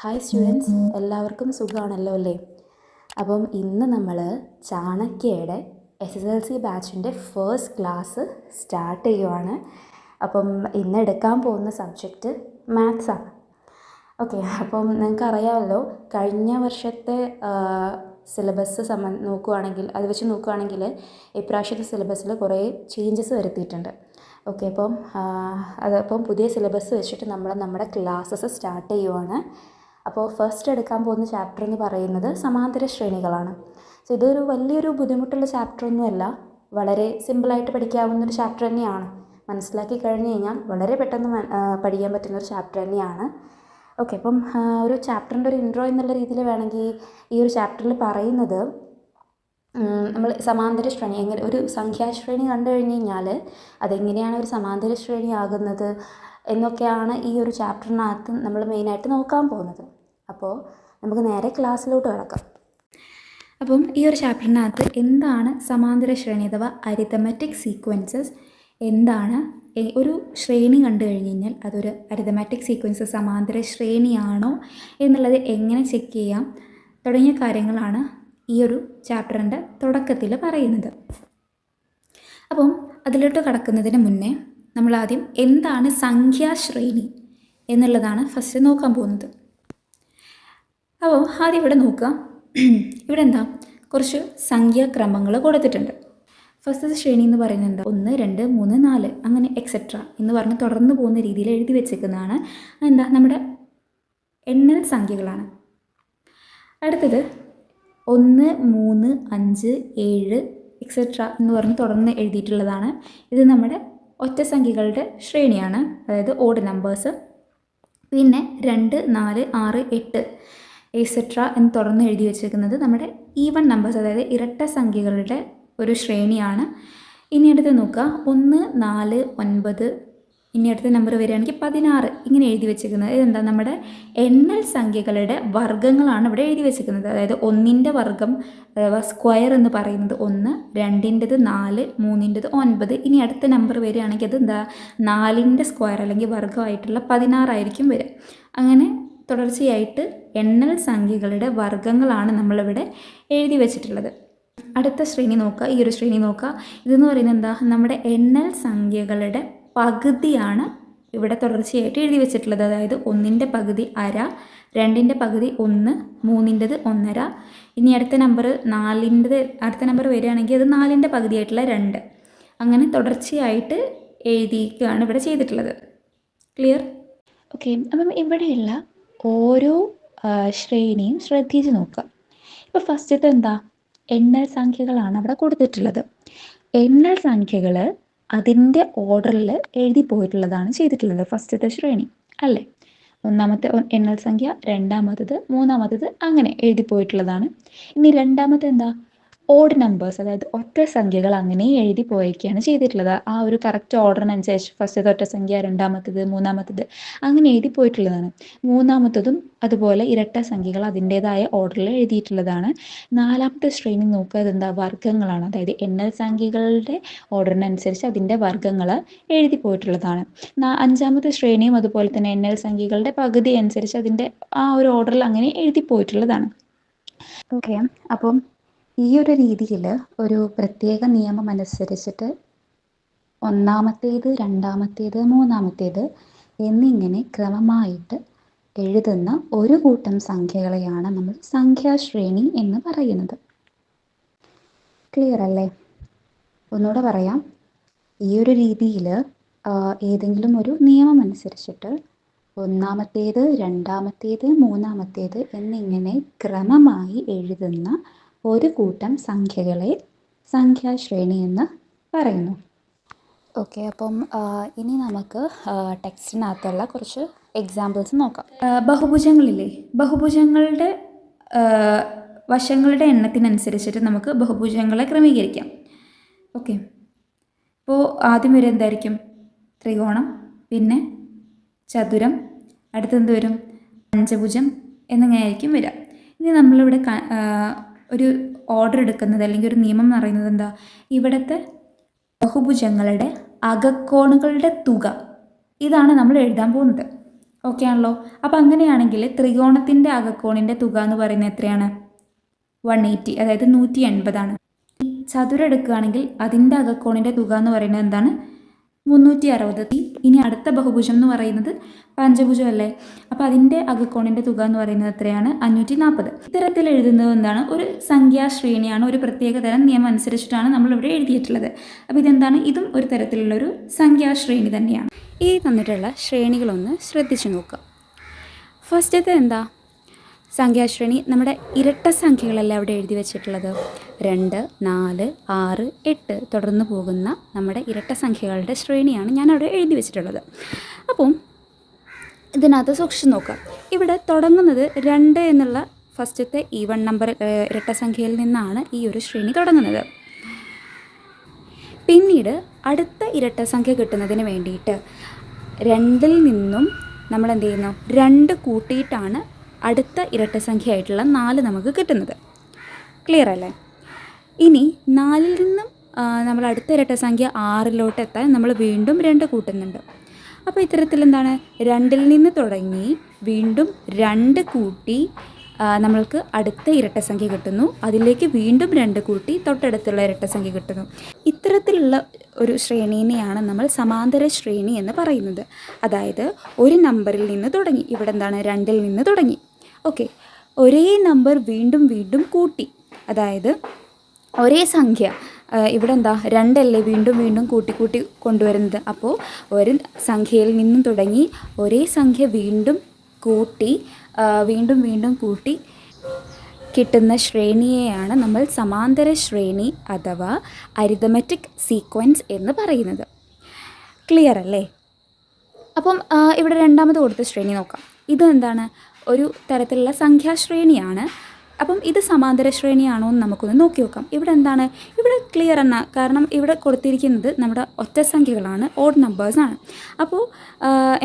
Hi students എല്ലാവർക്കും സുഖമാണല്ലോ അല്ലേ? അപ്പം ഇന്ന് നമ്മൾ ചാണക്യയുടെ എസ് എസ് എൽ സി ബാച്ചിന്റെ ഫേസ്റ്റ് ക്ലാസ് സ്റ്റാർട്ട് ചെയ്യുവാണ്. അപ്പം ഇന്ന് എടുക്കാൻ പോകുന്ന സബ്ജക്റ്റ് മാത്സാണ് ഓക്കെ അപ്പം നിങ്ങൾക്ക് അറിയാമല്ലോ കഴിഞ്ഞ വർഷത്തെ സിലബസ് സംബ നോക്കുകയാണെങ്കിൽ അത് വെച്ച് നോക്കുകയാണെങ്കിൽ ഇപ്രാവശ്യത്തെ സിലബസിൽ കുറേ ചേഞ്ചസ് വരുത്തിയിട്ടുണ്ട്. ഓക്കെ അപ്പം അതപ്പം പുതിയ സിലബസ് വെച്ചിട്ട് നമ്മൾ നമ്മുടെ ക്ലാസ്സസ് സ്റ്റാർട്ട് ചെയ്യുവാണ്. അപ്പോൾ ഫസ്റ്റ് എടുക്കാൻ പോകുന്ന ചാപ്റ്റർ എന്ന് പറയുന്നത് സമാന്തര ശ്രേണികളാണ്. സോ ഇതൊരു വലിയൊരു ബുദ്ധിമുട്ടുള്ള ചാപ്റ്റർ ഒന്നുമല്ല. വളരെ സിമ്പിളായിട്ട് പഠിക്കാവുന്ന ഒരു ചാപ്റ്റർ തന്നെയാണ്. മനസ്സിലാക്കി കഴിഞ്ഞ് കഴിഞ്ഞാൽ വളരെ പെട്ടെന്ന് പഠിക്കാൻ പറ്റുന്ന ഒരു ചാപ്റ്റർ തന്നെയാണ്. ഓക്കെ അപ്പം ഒരു ചാപ്റ്ററിന്റെ ഒരു ഇൻട്രോ എന്നുള്ള രീതിയിൽ വേണമെങ്കിൽ ഈ ഒരു ചാപ്റ്ററിൽ പറയുന്നത് നമ്മൾ സമാന്തര ശ്രേണി എങ്ങനെ ഒരു സംഖ്യാശ്രേണി കണ്ടു കഴിഞ്ഞ് കഴിഞ്ഞാൽ അതെങ്ങനെയാണ് ഒരു സമാന്തര ശ്രേണി ആകുന്നത് എന്നൊക്കെയാണ് ഈ ഒരു ചാപ്റ്ററിനകത്ത് നമ്മൾ മെയിനായിട്ട് നോക്കാൻ പോകുന്നത്. അപ്പോൾ നമുക്ക് നേരെ ക്ലാസ്സിലോട്ട് കിടക്കാം. അപ്പം ഈ ഒരു ചാപ്റ്ററിനകത്ത് എന്താണ് സമാന്തര ശ്രേണി അഥവാ അരിതമാറ്റിക് സീക്വൻസസ് എന്താണ്? ഒരു ശ്രേണി കണ്ടു കഴിഞ്ഞ് കഴിഞ്ഞാൽ അതൊരു അരിതമാറ്റിക് സീക്വൻസ് സമാന്തര ശ്രേണിയാണോ എന്നുള്ളത് എങ്ങനെ ചെക്ക് ചെയ്യാം? തുടങ്ങിയ കാര്യങ്ങളാണ് ഈ ഒരു ചാപ്റ്ററിന്റെ തുടക്കത്തിൽ പറയുന്നത്. അപ്പം അതിലോട്ട് കടക്കുന്നതിന് മുന്നേ നമ്മൾ ആദ്യം എന്താണ് സംഖ്യാശ്രേണി എന്നുള്ളതാണ് ഫസ്റ്റ് നോക്കാൻ പോകുന്നത്. അപ്പോൾ ആദ്യം ഇവിടെ നോക്കുക ഇവിടെ എന്താ? കുറച്ച് സംഖ്യാക്രമങ്ങൾ കൊടുത്തിട്ടുണ്ട്. ഫസ്റ്റ് ശ്രേണി എന്ന് പറയുന്നത് എന്താ? ഒന്ന് രണ്ട് മൂന്ന് നാല് അങ്ങനെ എക്സെട്ര എന്ന് പറഞ്ഞ് തുടർന്ന് പോകുന്ന രീതിയിൽ എഴുതി വെച്ചേക്കുന്നതാണ്. എന്താ നമ്മുടെ എണ്ണൽ സംഖ്യകളാണ്. അടുത്തത് ഒന്ന് മൂന്ന് അഞ്ച് ഏഴ് എക്സെട്ര എന്ന് പറഞ്ഞ് തുടർന്ന് എഴുതിയിട്ടുള്ളതാണ്. ഇത് നമ്മുടെ ഒറ്റ സംഖ്യകളുടെ ശ്രേണിയാണ്. അതായത് ഓഡ് നമ്പേഴ്സ് പിന്നെ രണ്ട് നാല് ആറ് എട്ട്. എക്സെട്ര എന്ന് തുറന്ന് എഴുതി വെച്ചിരിക്കുന്നത് നമ്മുടെ ഈവൺ നമ്പേഴ്സ് അതായത് ഇരട്ട സംഖ്യകളുടെ ഒരു ശ്രേണിയാണ്. ഇനി അടുത്ത് നോക്കുക. ഒന്ന് നാല് ഒൻപത്. ഇനി അടുത്ത നമ്പർ വരികയാണെങ്കിൽ പതിനാറ്. ഇങ്ങനെ എഴുതി വെച്ചിരിക്കുന്നത്. ഇതെന്താ? നമ്മുടെ എണ്ണൽ സംഖ്യകളുടെ വർഗങ്ങളാണ് ഇവിടെ എഴുതി വെച്ചിരിക്കുന്നത്. അതായത് ഒന്നിന്റെ വർഗം അഥവാ സ്ക്വയർ എന്ന് പറയുന്നത് ഒന്ന് രണ്ടിന്റെത് നാല് മൂന്നിന്റെത് ഒൻപത്. ഇനി അടുത്ത നമ്പർ വരികയാണെങ്കിൽ അത് എന്താ? നാലിന്റെ സ്ക്വയർ അല്ലെങ്കിൽ വർഗമായിട്ടുള്ള പതിനാറായിരിക്കും വരിക. അങ്ങനെ തുടർച്ചയായിട്ട് എണ്ണൽ സംഖ്യകളുടെ വർഗങ്ങളാണ് നമ്മളിവിടെ എഴുതി വെച്ചിട്ടുള്ളത്. അടുത്ത ശ്രേണി നോക്കുക. ഈ ഒരു ശ്രേണി നോക്കുക. ഇതെന്ന് പറയുന്നത് എന്താ? നമ്മുടെ എണ്ണൽ സംഖ്യകളുടെ പകുതിയാണ് ഇവിടെ തുടർച്ചയായിട്ട് എഴുതി വെച്ചിട്ടുള്ളത്. അതായത് ഒന്നിന്റെ പകുതി അര രണ്ടിന്റെ പകുതി ഒന്ന് മൂന്നിന്റെത് ഒന്നര. ഇനി അടുത്ത നമ്പർ നാലിന്റെത് അടുത്ത നമ്പർ വരികയാണെങ്കിൽ അത് നാലിന്റെ പകുതിയായിട്ടുള്ള രണ്ട്. അങ്ങനെ തുടർച്ചയായിട്ട് എഴുതിയിരിക്കുകയാണ് ഇവിടെ ചെയ്തിട്ടുള്ളത്. ക്ലിയർ ഓക്കെ അപ്പം ഇവിടെയുള്ള ഓരോ ശ്രേണിയും ശ്രദ്ധിച്ച് നോക്കുക. ഇപ്പോൾ ഫസ്റ്റത്തെ എന്താ എണ്ണൽ സംഖ്യകളാണ് അവിടെ കൊടുത്തിട്ടുള്ളത്. എണ്ണൽ സംഖ്യകൾ അതിന്റെ ഓർഡറിൽ എഴുതി പോയിട്ടുള്ളതാണ് ചെയ്തിട്ടുള്ളത് ഫസ്റ്റത്തെ ശ്രേണി അല്ലേ? ഒന്നാമത്തെ എണ്ണൽ സംഖ്യ രണ്ടാമത്തത് മൂന്നാമത്തത് അങ്ങനെ എഴുതി പോയിട്ടുള്ളതാണ്. ഇനി രണ്ടാമത്തെ എന്താ? ഓഡ് നമ്പേഴ്സ് അതായത് ഒറ്റ സംഖ്യകൾ അങ്ങനെ എഴുതി പോയൊക്കെയാണ് ചെയ്തിട്ടുള്ളത്. ആ ഒരു കറക്റ്റ് ഓർഡറിനനുസരിച്ച് ഫസ്റ്റ് ഒറ്റ സംഖ്യ രണ്ടാമത്തത് മൂന്നാമത്തത് അങ്ങനെ എഴുതി പോയിട്ടുള്ളതാണ്. മൂന്നാമത്തതും അതുപോലെ ഇരട്ട സംഖ്യകൾ അതിന്റെതായ ഓർഡറിൽ എഴുതിയിട്ടുള്ളതാണ്. നാലാമത്തെ ശ്രേണി നോക്കുക അതെന്താ വർഗങ്ങളാണ്. അതായത് എണ്ണൽ സംഖ്യകളുടെ ഓർഡറിനനുസരിച്ച് അതിന്റെ വർഗങ്ങൾ എഴുതി പോയിട്ടുള്ളതാണ്. അഞ്ചാമത്തെ ശ്രേണിയും അതുപോലെ തന്നെ എണ്ണൽ സംഖ്യകളുടെ പകുതി അനുസരിച്ച് അതിന്റെ ആ ഒരു ഓർഡറിൽ അങ്ങനെ എഴുതി പോയിട്ടുള്ളതാണ്. ഓക്കെ അപ്പം ഈ ഒരു രീതിയിൽ ഒരു പ്രത്യേക നിയമം അനുസരിച്ചിട്ട് ഒന്നാമത്തേത് രണ്ടാമത്തേത് മൂന്നാമത്തേത് എന്നിങ്ങനെ ക്രമമായിട്ട് എഴുതുന്ന ഒരു കൂട്ടം സംഖ്യകളെയാണ് നമ്മൾ സംഖ്യാശ്രേണി എന്ന് പറയുന്നത്. ക്ലിയർ അല്ലേ? ഒന്നുകൂടെ പറയാം. ഈ ഒരു രീതിയിൽ ഏതെങ്കിലും ഒരു നിയമം അനുസരിച്ചിട്ട് ഒന്നാമത്തേത് രണ്ടാമത്തേത് മൂന്നാമത്തേത് എന്നിങ്ങനെ ക്രമമായി എഴുതുന്ന ഒരു കൂട്ടം സംഖ്യകളെ സംഖ്യാശ്രേണി എന്ന് പറയുന്നു. ഓക്കെ അപ്പം ഇനി നമുക്ക് ടെക്സ്റ്റിനകത്തുള്ള കുറച്ച് എക്സാമ്പിൾസ് നോക്കാം. ബഹുഭുജങ്ങളില്ലേ? ബഹുഭുജങ്ങളുടെ വശങ്ങളുടെ എണ്ണത്തിനനുസരിച്ചിട്ട് നമുക്ക് ബഹുഭുജങ്ങളെ ക്രമീകരിക്കാം. ഓക്കെ. ഇപ്പോൾ ആദ്യം വരെ എന്തായിരിക്കും? ത്രികോണം പിന്നെ ചതുരം അടുത്തെന്ത് വരും? പഞ്ചഭുജം എന്നിങ്ങനെയായിരിക്കും വരിക. ഇനി നമ്മളിവിടെ ഒരു ഓർഡർ എടുക്കുന്നത് അല്ലെങ്കിൽ ഒരു നിയമം എന്ന് പറയുന്നത് എന്താ? ഇവിടുത്തെ ബഹുഭുജങ്ങളുടെ അകക്കോണുകളുടെ തുക. ഇതാണ് നമ്മൾ എഴുതാൻ പോകുന്നത്. ഓക്കെ ആണല്ലോ? അപ്പോൾ അങ്ങനെയാണെങ്കിൽ ത്രികോണത്തിന്റെ അകക്കോണിന്റെ തുക എന്ന് പറയുന്നത് എത്രയാണ്? വൺ എയ്റ്റി അതായത് നൂറ്റി എൺപതാണ് ചതുരം എടുക്കുകയാണെങ്കിൽ അതിന്റെ അകക്കോണിന്റെ തുക എന്ന് പറയുന്നത് എന്താണ്? മുന്നൂറ്റി അറുപത് ഇനി അടുത്ത ബഹുഭുജം എന്ന് പറയുന്നത് പഞ്ചഭുജം അല്ലേ അപ്പോൾ അതിന്റെ അകക്കോണിന്റെ തുക എന്ന് പറയുന്നത് എത്രയാണ്? അഞ്ഞൂറ്റി നാൽപ്പത് ഇത്തരത്തിൽ എഴുതുന്നത് എന്താണ്? ഒരു സംഖ്യാശ്രേണിയാണ് ഒരു പ്രത്യേക തരം നിയമം അനുസരിച്ചിട്ടാണ് നമ്മളിവിടെ എഴുതിയിട്ടുള്ളത്. അപ്പോൾ ഇതെന്താണ്? ഇതും ഒരു തരത്തിലുള്ളൊരു സംഖ്യാശ്രേണി തന്നെയാണ്. ഈ തന്നിട്ടുള്ള ശ്രേണികളൊന്ന് ശ്രദ്ധിച്ചു നോക്കുക ഫസ്റ്റത്തെ എന്താ? സംഖ്യാശ്രേണി നമ്മുടെ ഇരട്ട സംഖ്യകളല്ല അവിടെ എഴുതി വെച്ചിട്ടുള്ളത്? രണ്ട് നാല് ആറ് എട്ട് തുടർന്ന് പോകുന്ന നമ്മുടെ ഇരട്ട സംഖ്യകളുടെ ശ്രേണിയാണ് ഞാൻ അവിടെ എഴുതി വെച്ചിട്ടുള്ളത്. അപ്പം ഇതിനകത്ത് സൂക്ഷിച്ച് നോക്കാം ഇവിടെ തുടങ്ങുന്നത് രണ്ട് എന്നുള്ള ഫസ്റ്റത്തെ ഈവൺ നമ്പർ ഇരട്ട സംഖ്യയിൽ നിന്നാണ് ഈ ഒരു ശ്രേണി തുടങ്ങുന്നത്. പിന്നീട് അടുത്ത ഇരട്ട സംഖ്യ കിട്ടുന്നതിന് വേണ്ടിയിട്ട് രണ്ടിൽ നിന്നും നമ്മൾ എന്ത് ചെയ്യുന്നു? രണ്ട് കൂട്ടിയിട്ടാണ് അടുത്ത ഇരട്ട സംഖ്യയായിട്ടുള്ള നാല് നമുക്ക് കിട്ടുന്നത്. ക്ലിയർ അല്ലേ? ഇനി നാലിൽ നിന്നും നമ്മൾ അടുത്ത ഇരട്ട സംഖ്യ ആറിലോട്ട് എത്താൻ നമ്മൾ വീണ്ടും രണ്ട് കൂട്ടുന്നുണ്ട്. അപ്പോൾ ഇത്തരത്തിൽ എന്താണ്? രണ്ടിൽ നിന്ന് തുടങ്ങി വീണ്ടും രണ്ട് കൂട്ടി നമ്മൾക്ക് അടുത്ത ഇരട്ട സംഖ്യ കിട്ടുന്നു. അതിലേക്ക് വീണ്ടും രണ്ട് കൂട്ടി തൊട്ടടുത്തുള്ള ഇരട്ട സംഖ്യ കിട്ടുന്നു. ഇത്തരത്തിലുള്ള ഒരു ശ്രേണീനെയാണ് നമ്മൾ സമാന്തര ശ്രേണി എന്ന് പറയുന്നത്. അതായത് ഒരു നമ്പറിൽ നിന്ന് തുടങ്ങി. ഇവിടെ എന്താണ്? രണ്ടിൽ നിന്ന് തുടങ്ങി. ഓക്കെ. ഒരേ നമ്പർ വീണ്ടും വീണ്ടും കൂട്ടി. അതായത് ഒരേ സംഖ്യ. ഇവിടെ എന്താ? രണ്ടല്ലേ വീണ്ടും വീണ്ടും കൂട്ടി കൂട്ടി കൊണ്ടുവരുന്നത്. അപ്പോൾ ഒരു സംഖ്യയിൽ നിന്നും തുടങ്ങി ഒരേ സംഖ്യ വീണ്ടും കൂട്ടി വീണ്ടും വീണ്ടും കൂട്ടി കിട്ടുന്ന ശ്രേണിയെയാണ് നമ്മൾ സമാന്തര ശ്രേണി അഥവാ അരിതമെറ്റിക് സീക്വൻസ് എന്ന് പറയുന്നത്. ക്ലിയർ അല്ലേ? അപ്പം ഇവിടെ രണ്ടാമത് കൊടുത്ത ശ്രേണി നോക്കാം. ഇത് എന്താണ്? ഒരു തരത്തിലുള്ള സംഖ്യാശ്രേണിയാണ്. അപ്പം ഇത് സമാന്തര ശ്രേണിയാണോ എന്ന് നമുക്കൊന്ന് നോക്കി നോക്കാം. ഇവിടെ എന്താണ്? ഇവിടെ ക്ലിയർ എന്ന കാരണം ഇവിടെ കൊടുത്തിരിക്കുന്നത് നമ്മുടെ ഒറ്റ സംഖ്യകളാണ് ഓഡ് നമ്പേഴ്സാണ് അപ്പോൾ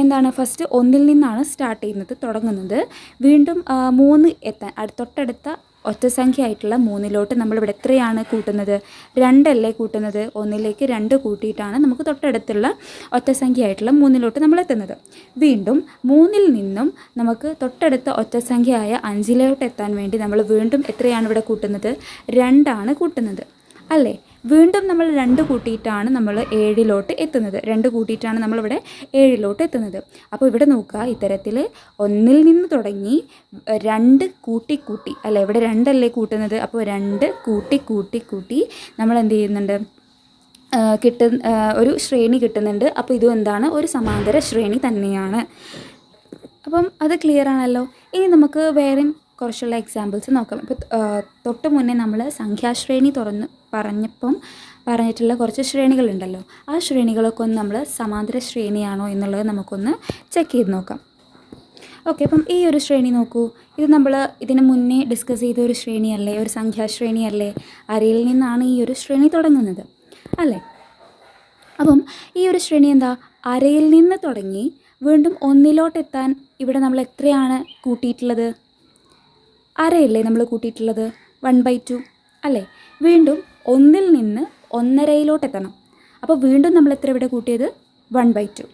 എന്താണ്? ഫസ്റ്റ് ഒന്നിൽ നിന്നാണ് സ്റ്റാർട്ട് ചെയ്യുന്നത് തുടങ്ങുന്നത്. വീണ്ടും മൂന്ന് എത്താൻ തൊട്ടടുത്ത ഒറ്റ സംഖ്യ ആയിട്ടുള്ള മൂന്നിലോട്ട് നമ്മളിവിടെ എത്രയാണ് കൂട്ടുന്നത്? രണ്ടല്ലേ കൂട്ടുന്നത്? ഒന്നിലേക്ക് രണ്ട് കൂട്ടിയിട്ടാണ് നമുക്ക് തൊട്ടടുത്തുള്ള ഒറ്റ സംഖ്യ ആയിട്ടുള്ള മൂന്നിലോട്ട് നമ്മൾ എത്തുന്നത്. വീണ്ടും മൂന്നിൽ നിന്നും നമുക്ക് തൊട്ടടുത്ത ഒറ്റ സംഖ്യയായ അഞ്ചിലോട്ട് എത്താൻ വേണ്ടി നമ്മൾ വീണ്ടും എത്രയാണ് ഇവിടെ കൂട്ടുന്നത്? രണ്ടാണ് കൂട്ടുന്നത്. അല്ലേ? വീണ്ടും നമ്മൾ രണ്ട് കൂട്ടിയിട്ടാണ് നമ്മൾ ഏഴിലോട്ട് എത്തുന്നത്. രണ്ട് കൂട്ടിയിട്ടാണ് നമ്മളിവിടെ ഏഴിലോട്ട് എത്തുന്നത്. അപ്പോൾ ഇവിടെ നോക്കുക ഇത്തരത്തിൽ ഒന്നിൽ നിന്ന് തുടങ്ങി രണ്ട് കൂട്ടി കൂട്ടി അല്ല? ഇവിടെ രണ്ടല്ലേ കൂട്ടുന്നത്? അപ്പോൾ രണ്ട് കൂട്ടി കൂട്ടി കൂട്ടി നമ്മൾ എന്ത് ചെയ്യുന്നുണ്ട്? കിട്ട ഒരു ശ്രേണി കിട്ടുന്നുണ്ട്. അപ്പോൾ ഇതും എന്താണ്? ഒരു സമാന്തര ശ്രേണി തന്നെയാണ്. അപ്പം അത് ക്ലിയർ ആണല്ലോ? ഇനി നമുക്ക് വേറെയും കുറച്ചുള്ള എക്സാമ്പിൾസ് നോക്കാം. ഇപ്പോൾ തൊട്ട് മുന്നേ നമ്മൾ സംഖ്യാശ്രേണി തുറന്ന് പറഞ്ഞപ്പം പറഞ്ഞിട്ടുള്ള കുറച്ച് ശ്രേണികളുണ്ടല്ലോ. ആ ശ്രേണികളൊക്കെ ഒന്ന് നമ്മൾ സമാന്തര ശ്രേണിയാണോ എന്നുള്ളത് നമുക്കൊന്ന് ചെക്ക് ചെയ്ത് നോക്കാം. ഓക്കെ അപ്പം ഈ ഒരു ശ്രേണി നോക്കൂ. ഇത് നമ്മൾ ഇതിന് മുന്നേ ഡിസ്കസ് ചെയ്ത ഒരു ശ്രേണിയല്ലേ ഒരു സംഖ്യാശ്രേണിയല്ലേ? അരയിൽ നിന്നാണ് ഈ ഒരു ശ്രേണി തുടങ്ങുന്നത്. അല്ലേ? അപ്പം ഈ ഒരു ശ്രേണി എന്താ? അരയിൽ നിന്ന് തുടങ്ങി വീണ്ടും ഒന്നിലോട്ടെത്താൻ ഇവിടെ നമ്മൾ എത്രയാണ് കൂട്ടിയിട്ടുള്ളത്? അരയല്ലേ നമ്മൾ കൂട്ടിയിട്ടുള്ളത്? വൺ ബൈ ടു അല്ലേ? വീണ്ടും ഒന്നിൽ നിന്ന് ഒന്നരയിലോട്ട് എത്തണം അപ്പോൾ വീണ്ടും നമ്മൾ എത്ര ഇവിടെ കൂട്ടിയത്? വൺ ബൈ ടു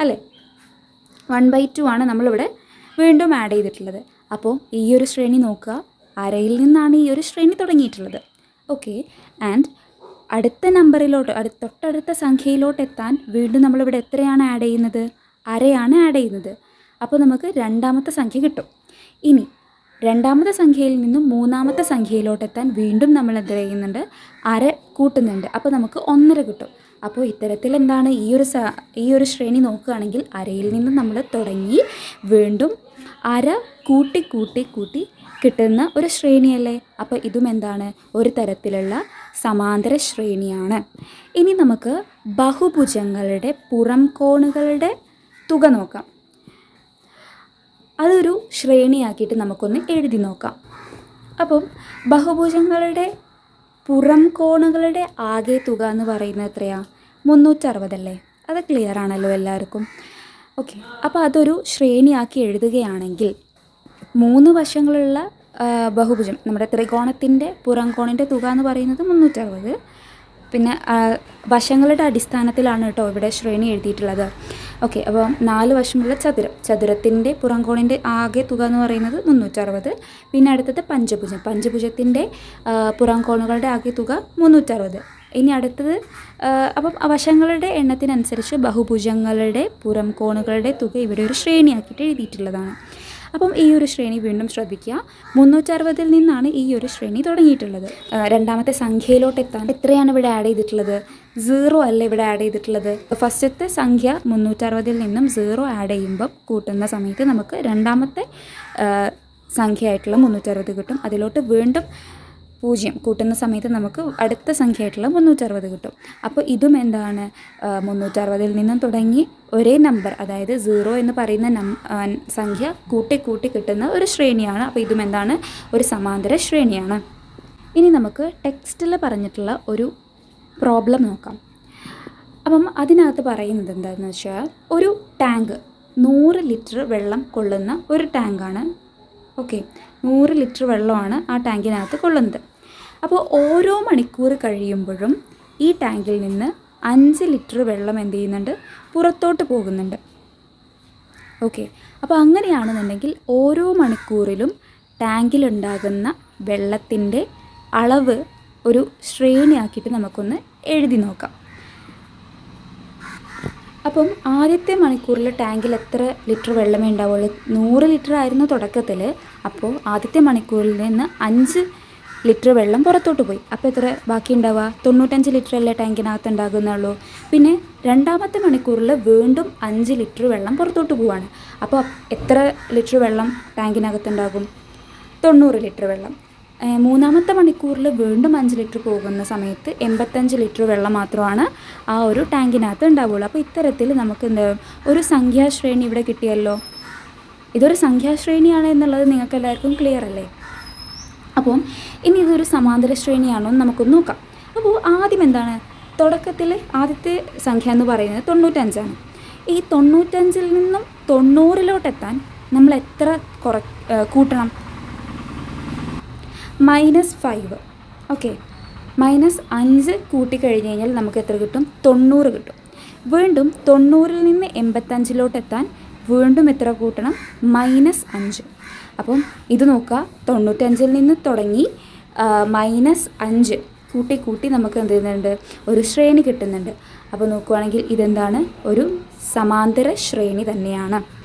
അല്ലേ? വൺ ബൈ ടു ആണ് നമ്മളിവിടെ വീണ്ടും ആഡ് ചെയ്തിട്ടുള്ളത്. അപ്പോൾ ഈ ഒരു ശ്രേണി നോക്കുക. അരയിൽ നിന്നാണ് ഈ ഒരു ശ്രേണി തുടങ്ങിയിട്ടുള്ളത്. ഓക്കെ ആൻഡ് അടുത്ത നമ്പറിലോട്ട് അടു തൊട്ടടുത്ത സംഖ്യയിലോട്ട് എത്താൻ വീണ്ടും നമ്മളിവിടെ എത്രയാണ് ആഡ് ചെയ്യുന്നത്? അരയാണ് ആഡ് ചെയ്യുന്നത്. അപ്പോൾ നമുക്ക് രണ്ടാമത്തെ സംഖ്യ കിട്ടും. ഇനി രണ്ടാമത്തെ സംഖ്യയിൽ നിന്നും മൂന്നാമത്തെ സംഖ്യയിലോട്ട് എത്താൻ വീണ്ടും നമ്മൾ എന്ത് ചെയ്യുന്നുണ്ട്? അര കൂട്ടുന്നുണ്ട്. അപ്പോൾ നമുക്ക് ഒന്നര കിട്ടും. അപ്പോൾ ഇത്തരത്തിൽ എന്താണ്? ഈ ഒരു ഈ ഒരു ശ്രേണി നോക്കുകയാണെങ്കിൽ അരയിൽ നിന്ന് നമ്മൾ തുടങ്ങി വീണ്ടും അര കൂട്ടി കൂട്ടി കൂട്ടി കിട്ടുന്ന ഒരു ശ്രേണിയല്ലേ? അപ്പോൾ ഇതും എന്താണ്? ഒരു തരത്തിലുള്ള സമാന്തര ശ്രേണിയാണ്. ഇനി നമുക്ക് ബഹുഭുജങ്ങളുടെ പുറം കോണുകളുടെ തുക നോക്കാം. അതൊരു ശ്രേണിയാക്കിയിട്ട് നമുക്കൊന്ന് എഴുതി നോക്കാം. അപ്പം ബഹുഭുജങ്ങളുടെ പുറം കോണുകളുടെ ആകെ തുക എന്ന് പറയുന്നത് എത്രയാണ് മുന്നൂറ്ററുപതല്ലേ? അത് ക്ലിയർ ആണല്ലോ എല്ലാവർക്കും. ഓക്കെ അപ്പോൾ അതൊരു ശ്രേണിയാക്കി എഴുതുകയാണെങ്കിൽ മൂന്ന് വശങ്ങളുള്ള ബഹുഭുജം നമ്മുടെ ത്രികോണത്തിന്റെ പുറം കോണിന്റെ തുക എന്ന് പറയുന്നത് മുന്നൂറ്ററുപത്. പിന്നെ വശങ്ങളുടെ അടിസ്ഥാനത്തിലാണ് കേട്ടോ ഇവിടെ ശ്രേണി എഴുതിയിട്ടുള്ളത്. ഓക്കെ അപ്പോൾ നാല് വശമുള്ള ചതുരം. ചതുരത്തിന്റെ പുറംകോണിന്റെ ആകെ തുക എന്ന് പറയുന്നത് മുന്നൂറ്ററുപത്. പിന്നെ അടുത്തത് പഞ്ചഭുജം. പഞ്ചഭുജത്തിന്റെ പുറംകോണുകളുടെ ആകെ തുക മുന്നൂറ്ററുപത്. ഇനി അടുത്തത് അപ്പം വശങ്ങളുടെ എണ്ണത്തിനനുസരിച്ച് ബഹുഭുജങ്ങളുടെ പുറംകോണുകളുടെ തുക ഇവിടെ ഒരു ശ്രേണിയാക്കിയിട്ട് എഴുതിയിട്ടുള്ളതാണ്. അപ്പം ഈ ഒരു ശ്രേണി വീണ്ടും ശ്രദ്ധിക്കുക. മുന്നൂറ്ററുപതിൽ നിന്നാണ് ഈ ഒരു ശ്രേണി തുടങ്ങിയിട്ടുള്ളത്. രണ്ടാമത്തെ സംഖ്യയിലോട്ട് എത്താൻ എത്രയാണ് ഇവിടെ ആഡ് ചെയ്തിട്ടുള്ളത്? സീറോ അല്ല ഇവിടെ ആഡ് ചെയ്തിട്ടുള്ളത്? ഫസ്റ്റത്തെ സംഖ്യ മുന്നൂറ്ററുപതിൽ നിന്നും സീറോ ആഡ് ചെയ്യുമ്പം കൂട്ടുന്ന സമയത്ത് നമുക്ക് രണ്ടാമത്തെ സംഖ്യ ആയിട്ടുള്ള മുന്നൂറ്ററുപത് കിട്ടും. അതിലോട്ട് വീണ്ടും പൂജ്യം. കൂട്ടുന്ന സമയത്ത് നമുക്ക് അടുത്ത സംഖ്യയായിട്ടുള്ള മുന്നൂറ്ററുപത് കിട്ടും. അപ്പോൾ ഇതും എന്താണ്? മുന്നൂറ്ററുപതിൽ നിന്നും തുടങ്ങി ഒരേ നമ്പർ അതായത് സീറോ എന്ന് പറയുന്ന നം സംഖ്യ കൂട്ടി കൂട്ടി കിട്ടുന്ന ഒരു ശ്രേണിയാണ്. അപ്പോൾ ഇതും എന്താണ്? ഒരു സമാന്തര ശ്രേണിയാണ്. ഇനി നമുക്ക് ടെക്സ്റ്റിൽ പറഞ്ഞിട്ടുള്ള ഒരു പ്രോബ്ലം നോക്കാം. അപ്പം അതിനകത്ത് പറയുന്നത് എന്താണെന്ന് വെച്ചാൽ ഒരു ടാങ്ക് നൂറ് ലിറ്റർ വെള്ളം കൊള്ളുന്ന ഒരു ടാങ്കാണ് ഓക്കെ. നൂറ് ലിറ്റർ വെള്ളമാണ് ആ ടാങ്കിനകത്ത് കൊള്ളുന്നത്. അപ്പോൾ ഓരോ മണിക്കൂർ കഴിയുമ്പോഴും ഈ ടാങ്കിൽ നിന്ന് അഞ്ച് ലിറ്റർ വെള്ളം എന്ത് ചെയ്യുന്നുണ്ട്? പുറത്തോട്ട് പോകുന്നുണ്ട്. ഓക്കെ. അപ്പോൾ അങ്ങനെയാണെന്നുണ്ടെങ്കിൽ ഓരോ മണിക്കൂറിലും ടാങ്കിലുണ്ടാകുന്ന വെള്ളത്തിന്റെ അളവ് ഒരു ശ്രേണിയാക്കിയിട്ട് നമുക്കൊന്ന് എഴുതി നോക്കാം. അപ്പം ആദ്യത്തെ മണിക്കൂറിൽ ടാങ്കിൽ എത്ര ലിറ്റർ വെള്ളമേ ഉണ്ടാവുള്ളൂ? നൂറ് ലിറ്റർ ആയിരുന്നു തുടക്കത്തിൽ അപ്പോൾ ആദ്യത്തെ മണിക്കൂറിൽ നിന്ന് അഞ്ച് ലിറ്റർ വെള്ളം പുറത്തോട്ട് പോയി. അപ്പോൾ എത്ര ബാക്കി ഉണ്ടാവുക? തൊണ്ണൂറ്റഞ്ച് ലിറ്റർ അല്ലേ ടാങ്കിനകത്ത് ഉണ്ടാകുന്നുള്ളൂ. പിന്നെ രണ്ടാമത്തെ മണിക്കൂറിൽ വീണ്ടും അഞ്ച് ലിറ്റർ വെള്ളം പുറത്തോട്ട് പോവാണ്. അപ്പോൾ എത്ര ലിറ്റർ വെള്ളം ടാങ്കിനകത്ത് ഉണ്ടാകും? തൊണ്ണൂറ് ലിറ്റർ വെള്ളം. മൂന്നാമത്തെ മണിക്കൂറിൽ വീണ്ടും അഞ്ച് ലിറ്റർ പോകുന്ന സമയത്ത് എൺപത്തഞ്ച് ലിറ്റർ വെള്ളം മാത്രമാണ് ആ ഒരു ടാങ്കിനകത്ത് ഉണ്ടാവുള്ളൂ. അപ്പോൾ ഇത്തരത്തിൽ നമുക്ക് എന്താ ഒരു സംഖ്യാശ്രേണി ഇവിടെ കിട്ടിയല്ലോ. ഇതൊരു സംഖ്യാശ്രേണിയാണ് എന്നുള്ളത് നിങ്ങൾക്ക് എല്ലാവർക്കും ക്ലിയർ അല്ലേ? അപ്പം ഇനി ഇതൊരു സമാന്തര ശ്രേണിയാണോ എന്ന് നമുക്കൊന്ന് നോക്കാം. അപ്പോൾ ആദ്യം എന്താണ്? തുടക്കത്തിൽ ആദ്യത്തെ സംഖ്യ എന്ന് പറയുന്നത് തൊണ്ണൂറ്റഞ്ചാണ്. ഈ തൊണ്ണൂറ്റഞ്ചിൽ നിന്നും തൊണ്ണൂറിലോട്ടെത്താൻ നമ്മൾ എത്ര കുറ കൂട്ടണം? Minus five. ഓക്കെ. മൈനസ് അഞ്ച് കൂട്ടിക്കഴിഞ്ഞ് കഴിഞ്ഞാൽ നമുക്ക് എത്ര കിട്ടും? തൊണ്ണൂറ് കിട്ടും. വീണ്ടും തൊണ്ണൂറിൽ നിന്ന് എൺപത്തഞ്ചിലോട്ട് എത്താൻ വീണ്ടും എത്ര കൂട്ടണം? മൈനസ് അഞ്ച്. അപ്പം ഇത് നോക്കുക. തൊണ്ണൂറ്റഞ്ചിൽ നിന്ന് തുടങ്ങി മൈനസ് അഞ്ച് കൂട്ടി കൂട്ടി നമുക്ക് എന്ത് ചെയ്യുന്നുണ്ട്? ഒരു ശ്രേണി കിട്ടുന്നുണ്ട്. അപ്പോൾ നോക്കുവാണെങ്കിൽ ഇതെന്താണ്? ഒരു സമാന്തര ശ്രേണി തന്നെയാണ്.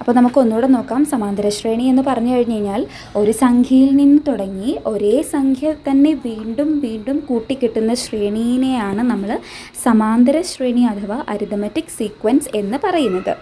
അപ്പോൾ നമുക്ക് ഒന്നുകൂടെ നോക്കാം. സമാന്തര ശ്രേണി എന്ന് പറഞ്ഞു കഴിഞ്ഞ് കഴിഞ്ഞാൽ ഒരു സംഖ്യയിൽ നിന്ന് തുടങ്ങി ഒരേ സംഖ്യ തന്നെ വീണ്ടും വീണ്ടും കൂട്ടിക്കിട്ടുന്ന ശ്രേണീനെയാണ് നമ്മൾ സമാന്തര ശ്രേണി അഥവാ അരിതമെറ്റിക് സീക്വൻസ് എന്ന് പറയുന്നത്.